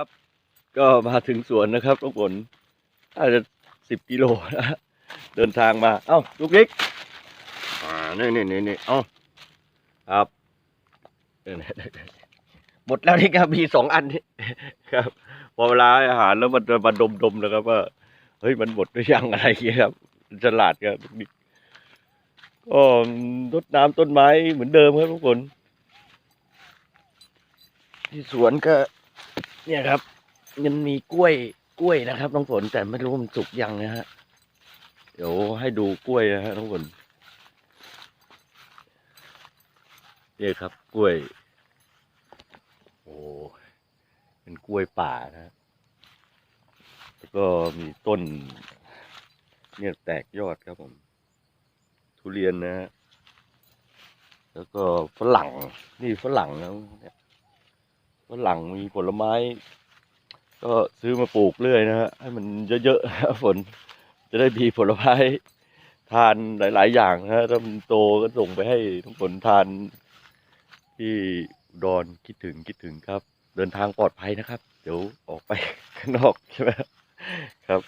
ครับ ก็มาถึงสวนนะครับทุกคนอาจจะสิบกิโลนะเดินทางมา เอ้าลูกเล็กอ่านี่นี่นี่นี่เอ้าครับหมดแล้วนี่ครับมีสองอันนี่ครับ พอเวลาอาหารแล้วมันจะมาดมดมๆนะครับว่าเฮ้ยมันหมดหรือยังอะไรอย่างเงี้ยครับฉลาดครับลูกนิกก็รดน้ำต้นไม้เหมือนเดิมครับทุกคน ที่สวนก็ เนี่ยครับมันมีกล้วยกล้วยนะครับน้องฝนแต่ไม่รู้มันสุกยังนะฮะเดี๋ยวให้ดูกล้วยนะฮะน้องฝนเนี่ยครับ กล้วย โอ้เป็นกล้วยป่านะฮะแล้วก็มีต้น เนี่ยแตกยอดครับผม ทุเรียนนะฮะแล้วก็ฝรั่ง นี่ฝรั่งนะเนี่ย ฝรั่งมีผลไม้ ก็ซื้อมาปลูกเรื่อยนะฮะให้มันเยอะๆฝนจะได้มีผลไม้ทานหลาย ๆ อย่างนะฮะถ้ามันโตก็ส่งไปให้ทุกคนทานที่ดอนคิดถึงคิดถึงครับ เดินทางปลอดภัยนะครับ เดี๋ยวออกไปข้างนอกใช่ไหมครับ